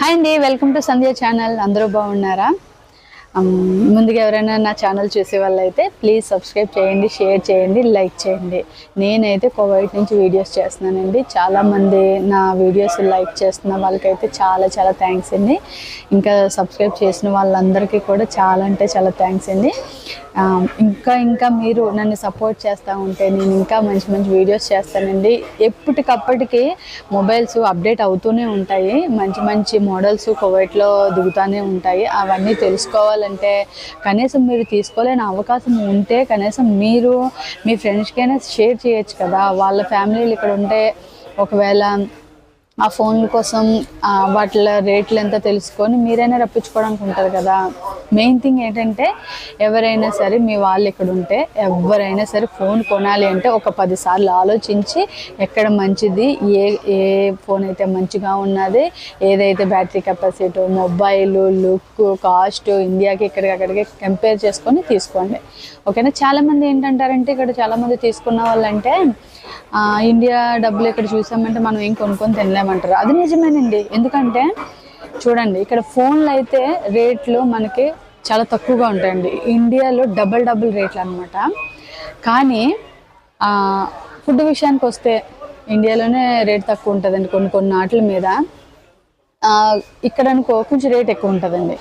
Hi అండి welcome to Sandhya channel. అందరూ బాగున్నారా? ముందుగా ఎవరైనా నా ఛానల్ చూసే వాళ్ళైతే ప్లీజ్ సబ్స్క్రైబ్ చేయండి షేర్ చేయండి లైక్ చేయండి. నేనైతే కోవైట్ నుంచి వీడియోస్ చేస్తున్నానండి. చాలామంది నా వీడియోస్ లైక్ చేస్తున్న వాళ్ళకైతే చాలా చాలా థ్యాంక్స్ అండి. ఇంకా సబ్స్క్రైబ్ చేసిన వాళ్ళందరికీ కూడా చాలా అంటే చాలా థ్యాంక్స్ అండి. Um, ఇంకా ఇంకా మీరు నన్ను సపోర్ట్ చేస్తూ ఉంటే నేను ఇంకా మంచి మంచి వీడియోస్ చేస్తానండి. ఎప్పటికప్పటికి మొబైల్స్ అప్డేట్ అవుతూనే ఉంటాయి. మంచి మంచి మోడల్స్ కువైట్లో దిగుతూనే ఉంటాయి. అవన్నీ తెలుసుకోవాలంటే కనీసం మీరు తీసుకోలేని అవకాశం ఉంటే కనీసం మీరు మీ ఫ్రెండ్స్కైనా షేర్ చేయొచ్చు కదా. వాళ్ళ ఫ్యామిలీలు ఇక్కడ ఉంటే ఒకవేళ ఆ ఫోన్ల కోసం వాటి రేట్లు ఎంత తెలుసుకొని మీరైనా రప్పించుకోవడానికి ఉంటుంది కదా. మెయిన్ థింగ్ ఏంటంటే ఎవరైనా సరే మీ వాళ్ళు ఇక్కడ ఉంటే ఎవరైనా సరే ఫోన్ కొనాలి అంటే ఒక పదిసార్లు ఆలోచించి ఎక్కడ మంచిది ఏ ఏ ఫోన్ అయితే మంచిగా ఉన్నది ఏదైతే battery capacity mobile look cost ఇండియాకి ఇక్కడికి అక్కడికి కంపేర్ చేసుకొని తీసుకోండి. ఓకేనా? చాలామంది ఏంటంటారంటే ఇక్కడ చాలామంది తీసుకున్న వాళ్ళంటే ఇండియా డబ్బులు ఇక్కడ చూసామంటే మనం ఏం కొనుక్కొని తినలేమంటారు. అది నిజమేనండి. ఎందుకంటే చూడండి ఇక్కడ ఫోన్లు అయితే రేట్లు మనకి చాలా తక్కువగా ఉంటాయండి. ఇండియాలో డబల్ డబుల్ రేట్లు అనమాట కానీ ఫుడ్ విషయానికి వస్తే ఇండియాలోనే రేట్ తక్కువ ఉంటుందండి కొన్ని కొన్ని నాట్ల మీద. ఇక్కడ అనుకో కొంచెం రేట్ ఎక్కువ ఉంటుందండి.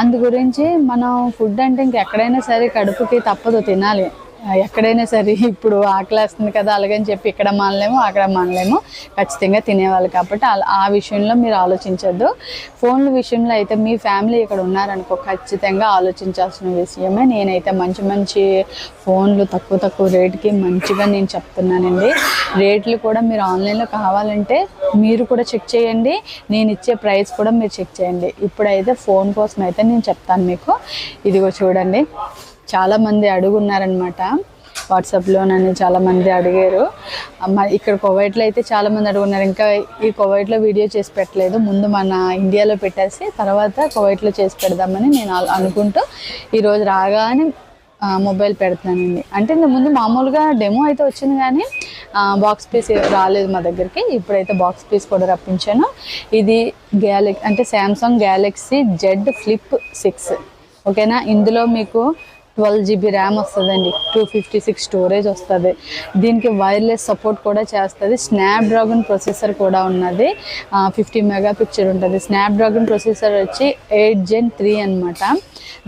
అందు గురించి మనం ఫుడ్ అంటే ఇంకెక్కడైనా సరే కడుపుకి తప్పదు తినాలి. ఎక్కడైనా సరే ఇప్పుడు ఆకలేస్తుంది కదా అలాగని చెప్పి ఇక్కడ మానలేము అక్కడ మానలేము. ఖచ్చితంగా తినేవాళ్ళు కాబట్టి అలా- ఆ విషయంలో మీరు ఆలోచించద్దు. ఫోన్ల విషయంలో అయితే మీ ఫ్యామిలీ ఇక్కడ ఉన్నారనుకో ఖచ్చితంగా ఆలోచించాల్సిన విషయమే. నేనైతే మంచి మంచి ఫోన్లు తక్కువ తక్కువ రేటుకి మంచిగా నేను చెప్తున్నానండి. రేట్లు కూడా మీరు ఆన్లైన్లో కావాలంటే మీరు కూడా చెక్ చేయండి. నేను ఇచ్చే ప్రైస్ కూడా మీరు చెక్ చేయండి. ఇప్పుడైతే ఫోన్ కోసం అయితే నేను చెప్తాను మీకు. ఇదిగో చూడండి. చాలామంది అడుగున్నారనమాట వాట్సాప్లో నన్ను చాలామంది అడిగారు. ఇక్కడ కోవైట్లో అయితే చాలామంది అడుగున్నారు. ఇంకా ఈ కోవైట్లో వీడియో చేసి పెట్టలేదు. ముందు మన ఇండియాలో పెట్టేసి తర్వాత కోవైట్లో చేసి పెడదామని నేను అనుకుంటూ ఈరోజు రాగానే మొబైల్ పెడుతున్నానండి అంటే ఇంత ముందు మామూలుగా డెమో అయితే వచ్చింది కానీ బాక్స్ పీస్ రాలేదు మా దగ్గరికి. ఇప్పుడైతే బాక్స్ పీస్ కూడా రప్పించాను. ఇది గ్యాలెక్సీ అంటే Samsung Galaxy Z flip six. ఓకేనా? ఇందులో మీకు ట్వెల్వ్ జీబీ ర్యామ్ వస్తుందండి. టూ ఫిఫ్టీ సిక్స్ స్టోరేజ్ వస్తుంది. దీనికి వైర్లెస్ సపోర్ట్ కూడా చేస్తుంది. స్నాప్డ్రాగన్ ప్రొసెసర్ కూడా ఉన్నది. ఫిఫ్టీ మెగా పిక్చర్ ఉంటుంది. స్నాప్డ్రాగన్ ప్రొసెసర్ వచ్చి ఎయిట్ జెన్ త్రీ అనమాట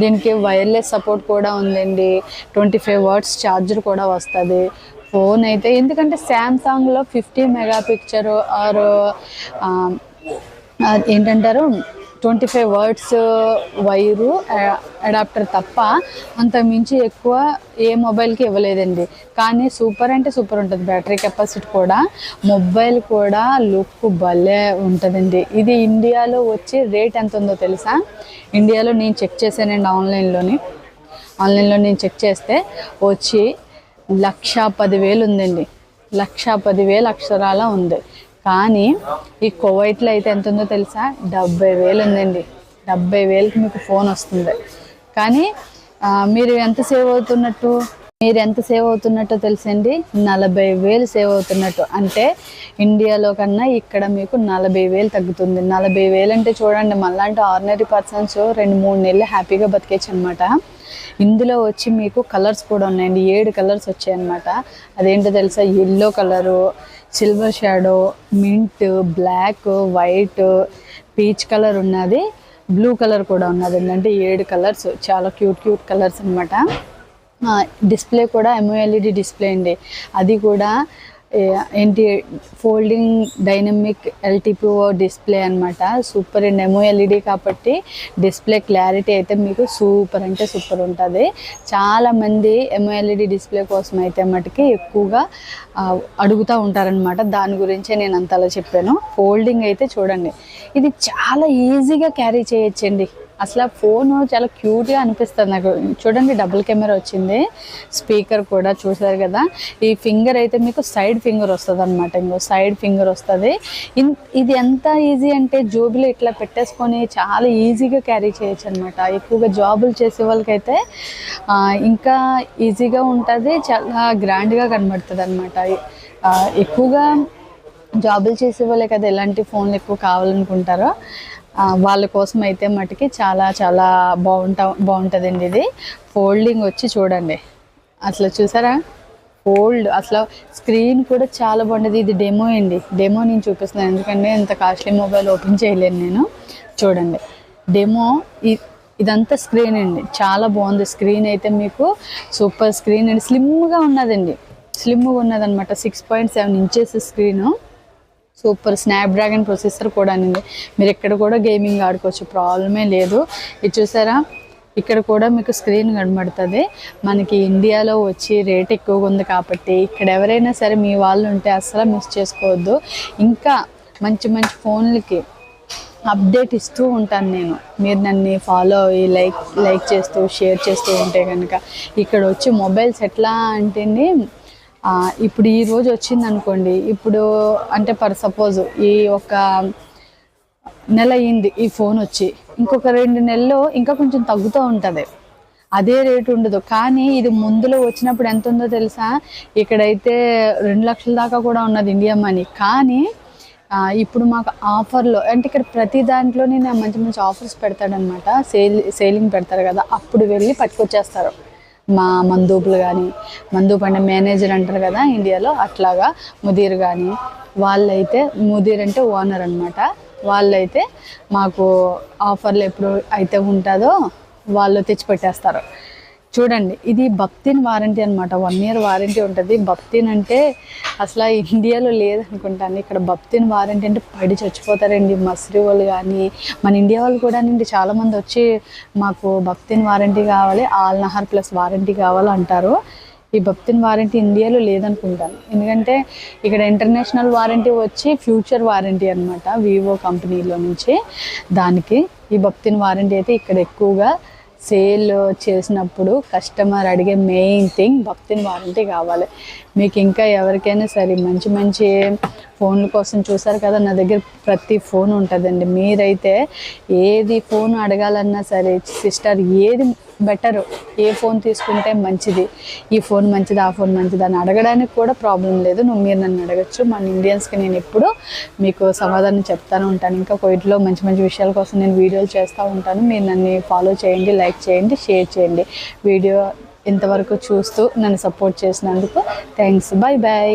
దీనికి వైర్లెస్ సపోర్ట్ కూడా ఉందండి. ట్వంటీ ఫైవ్ వాట్స్ ఛార్జర్ కూడా వస్తుంది. ఫోన్ అయితే ఎందుకంటే శాంసంగ్లో ఫిఫ్టీ మెగా పిక్చర్ ఆర్ ఏంటంటారు? Twenty five words uh, wire adapter తప్ప అంత మించి ఎక్కువ ఏ మొబైల్కి ఇవ్వలేదండి. కానీ సూపర్ అంటే సూపర్ ఉంటుంది బ్యాటరీ కెపాసిటీ కూడా. మొబైల్ కూడా లుక్ భలే ఉంటుందండి. ఇది ఇండియాలో వచ్చి రేట్ ఎంత ఉందో తెలుసా? ఇండియాలో నేను చెక్ చేశానండి ఆన్లైన్లోని. ఆన్లైన్లో నేను చెక్ చేస్తే వచ్చి లక్ష పదివేలు ఉందండి. లక్ష పదివేలు అక్షరాల ఉంది. కానీ ఈ కోవైట్లో అయితే ఎంత ఉందో తెలుసా? డెబ్బై వేలు ఉందండి. డెబ్బై వేలకి మీకు ఫోన్ వస్తుంది. కానీ మీరు ఎంత సేవ్ అవుతున్నట్టు? మీరు ఎంత సేవ్ అవుతున్నట్టో తెలుసండి? నలభై వేలు సేవ్ అవుతున్నట్టు. అంటే ఇండియాలో కన్నా ఇక్కడ మీకు నలభై వేలు తగ్గుతుంది. నలభై వేలు అంటే చూడండి మళ్ళాంటి ఆర్డినరీ పర్సన్స్ రెండు మూడు నెలలు హ్యాపీగా బతికేచ్చు అనమాట ఇందులో వచ్చి మీకు కలర్స్ కూడా ఉన్నాయండి. ఏడు కలర్స్ వచ్చాయన్నమాట. అదేంటో తెలుసా? Yellow colour silver shadow mint black white peach colour ఉన్నది. బ్లూ కలర్ కూడా ఉన్నది. ఏంటంటే ఏడు కలర్స్ చాలా క్యూట్ క్యూట్ కలర్స్ అనమాట డిస్ప్లే కూడా ఎంఓఎల్ఈడి డిస్ప్లే అండి. అది కూడా ఏంటి ఫోల్డింగ్ డైనమిక్ ఎల్టీపీఓ డిస్ప్లే అనమాట సూపర్ అండ్ ఎల్ఈడి కాబట్టి డిస్ప్లే క్లారిటీ అయితే మీకు సూపర్ అంటే సూపర్ ఉంటుంది. చాలామంది ఎంఓఎల్ఈడి డిస్ప్లే కోసం అయితే మటుకి ఎక్కువగా అడుగుతూ ఉంటారనమాట దాని గురించే నేను అంతలా చెప్పాను. ఫోల్డింగ్ అయితే చూడండి. ఇది చాలా ఈజీగా క్యారీ చేయొచ్చండి. అసలు ఆ ఫోన్ చాలా క్యూట్గా అనిపిస్తుంది నాకు. చూడండి డబుల్ కెమెరా వచ్చింది. స్పీకర్ కూడా చూసారు కదా. ఈ ఫింగర్ అయితే మీకు సైడ్ ఫింగర్ వస్తుంది అనమాట ఇంకో సైడ్ ఫింగర్ వస్తుంది. ఇన్- ఇది ఎంత ఈజీ అంటే జోబులో ఇట్లా పెట్టేసుకొని చాలా ఈజీగా క్యారీ చేయొచ్చు అనమాట ఎక్కువగా జాబులు చేసే వాళ్ళకైతే ఇంకా ఈజీగా ఉంటుంది చాలా గ్రాండ్గా కనబడుతుంది అనమాట ఎక్కువగా జాబులు చేసే వాళ్ళే కదా ఎలాంటి ఫోన్లు ఎక్కువ కావాలనుకుంటారో వాళ్ళ కోసం అయితే మటుకి చాలా చాలా బాగుంటా బాగుంటుందండి ఇది. ఫోల్డింగ్ వచ్చి చూడండి. అసలు చూసారా? ఫోల్డ్ అసలు స్క్రీన్ కూడా చాలా బాగుంటుంది ఇది డెమో అండి. డెమో నేను చూపిస్తున్నాను. ఎందుకంటే ఇంత కాస్ట్లీ మొబైల్ ఓపెన్ చేయలేను నేను. చూడండి. డెమో ఇదంతా స్క్రీన్ అండి. చాలా బాగుంది. స్క్రీన్ అయితే మీకు సూపర్ స్క్రీన్ అండి. స్లిమ్గా ఉన్నదండి. స్లిమ్గా ఉన్నదన్నమాట. Six point seven inches screen super. Snapdragon processor కూడా అండి మీరు ఇక్కడ కూడా గేమింగ్ ఆడుకోవచ్చు. ప్రాబ్లమే లేదు. ఇది చూసారా? ఇక్కడ కూడా మీకు స్క్రీన్ కనబడుతుంది. మనకి ఇండియాలో వచ్చి రేట్ ఎక్కువగా ఉంది కాబట్టి ఇక్కడ ఎవరైనా సరే మీ వాళ్ళు ఉంటే అస్సలు మిస్ చేసుకోవద్దు. ఇంకా మంచి మంచి ఫోన్లకి అప్డేట్ ఇస్తూ ఉంటాను నేను. మీరు నన్ను ఫాలో అయ్యి లైక్ లైక్ చేస్తూ షేర్ చేస్తూ ఉంటే కనుక ఇక్కడ వచ్చి మొబైల్స్ ఎట్లా అంటే ఇప్పుడు ఈ రోజు వచ్చింది అనుకోండి ఇప్పుడు అంటే ఫర్ సపోజ్ ఈ ఒక నెల అయింది ఈ ఫోన్ వచ్చి ఇంకొక రెండు నెలలు ఇంకా కొంచెం తగ్గుతూ ఉంటుంది. అదే రేటు ఉండదు. కానీ ఇది ముందులో వచ్చినప్పుడు ఎంత ఉందో తెలుసా? ఇక్కడైతే రెండు లక్షల దాకా కూడా ఉన్నది ఇండియా మనీ కానీ ఇప్పుడు మాకు ఆఫర్లో అంటే ఇక్కడ ప్రతి దాంట్లోనే నేను మంచి మంచి ఆఫర్స్ పెడతాడనమాట. సేల్ సేలింగ్ పెడతారు కదా అప్పుడు వెళ్ళి పట్టుకొచ్చేస్తారు. మా మందూపులు కానీ మందూపు అంటే మేనేజర్ అంటారు కదా ఇండియాలో అట్లాగా ముదీర్ కానీ వాళ్ళైతే ముదీర్ అంటే ఓనర్ అనమాట వాళ్ళైతే మాకు ఆఫర్లు ఎప్పుడు అయితే ఉంటుందో వాళ్ళు తెచ్చి పెట్టేస్తారు చూడండి ఇది భక్తిన్ వారంటీ అనమాట వన్ ఇయర్ వారంటీ ఉంటుంది. భక్తిన్ అంటే అసలు ఇండియాలో లేదనుకుంటాను ఇక్కడ భక్తిన్ వారంటీ అంటే పడి చచ్చిపోతారండి. మసరి వాళ్ళు కానీ మన ఇండియా వాళ్ళు కూడా అండి. చాలామంది వచ్చి మాకు భక్తిన్ వారంటీ కావాలి ఆల్ నహర్ ప్లస్ వారంటీ కావాలి అంటారు ఈ భక్తిన్ వారంటీ ఇండియాలో లేదనుకుంటాను ఎందుకంటే ఇక్కడ ఇంటర్నేషనల్ వారంటీ వచ్చి ఫ్యూచర్ వారంటీ అనమాట వివో కంపెనీలో నుంచి. దానికి ఈ భక్తిన్ వారంటీ అయితే ఇక్కడ ఎక్కువగా సేల్ చేసినప్పుడు కస్టమర్ అడిగే మెయిన్ థింగ్ భక్తిని వారంటీ కావాలి. మీకు ఇంకా ఎవరికైనా సరే మంచి మంచి ఫోన్ల కోసం చూసారు కదా నా దగ్గర ప్రతి ఫోన్ ఉంటుందండి. మీరైతే ఏది ఫోన్ అడగాలన్నా సరే సిస్టర్ ఏది బెటర్ ఏ ఫోన్ తీసుకుంటే మంచిది? ఈ ఫోన్ మంచిది ఆ ఫోన్ మంచిది అని అడగడానికి కూడా ప్రాబ్లం లేదు. నువ్వు మీరు నన్ను అడగచ్చు. మన ఇండియన్స్కి నేను ఎప్పుడు మీకు సమాధానం చెప్తాను ఉంటాను. ఇంకా కోవిడ్లో మంచి మంచి విషయాల కోసం నేను వీడియోలు చేస్తూ ఉంటాను. మీరు నన్ను ఫాలో చేయండి లైక్ చేయండి షేర్ చేయండి. వీడియో ఇంతవరకు చూస్తూ నన్ను సపోర్ట్ చేసినందుకు థ్యాంక్స్. Bye bye